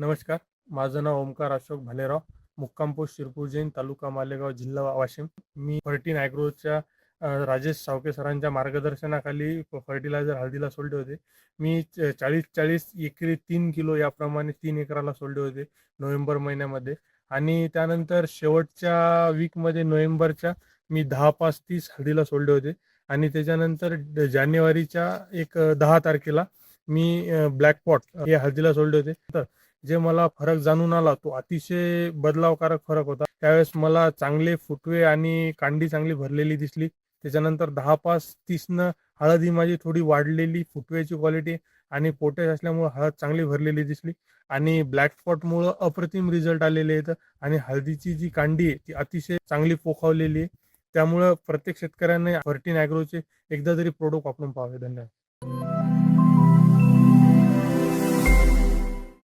नमस्कार माझं नाव ओमकार अशोक भालेराव मुक्काम शिरपूर जैन तालुका मालेगाव जिल्हा वाशिम. मी फर्टीन ॲग्रोच्या राजेश सावके सरांच्या मार्गदर्शनाखाली फर्टिलायझर हळदीला सोडले होते. मी च- चाळीस चाळीस एकरी तीन किलो याप्रमाणे तीन एकराला सोडले होते नोव्हेंबर महिन्यामध्ये. आणि त्यानंतर शेवटच्या वीकमध्ये नोव्हेंबरच्या मी दहा पाच तीस हळदीला सोडले होते. आणि त्याच्यानंतर जानेवारीच्या एक दहा तारखेला मी ब्लॅक पॉट हे हळदीला सोडले होते. तर जे मला फरक जाणून आला तो अतिशय बदलावकारक फरक होता. त्यावेळेस मला चांगले फुटवे आणि कांडी चांगली भरलेली दिसली. त्याच्यानंतर दहा पाच तीसनं हळद ही माझी थोडी वाढलेली फुटव्याची क्वालिटी आणि पोटॅश असल्यामुळे हळद चांगली भरलेली दिसली. आणि ब्लॅक स्पॉटमुळं अप्रतिम रिझल्ट आलेले आहेत आणि हळदीची जी कांडी आहे ती अतिशय चांगली पोखावलेली आहे. त्यामुळं प्रत्येक शेतकऱ्यांनी फर्टीन ॲग्रोचे एकदा तरी प्रोडक्ट वापरून पाहावे. धन्यवाद.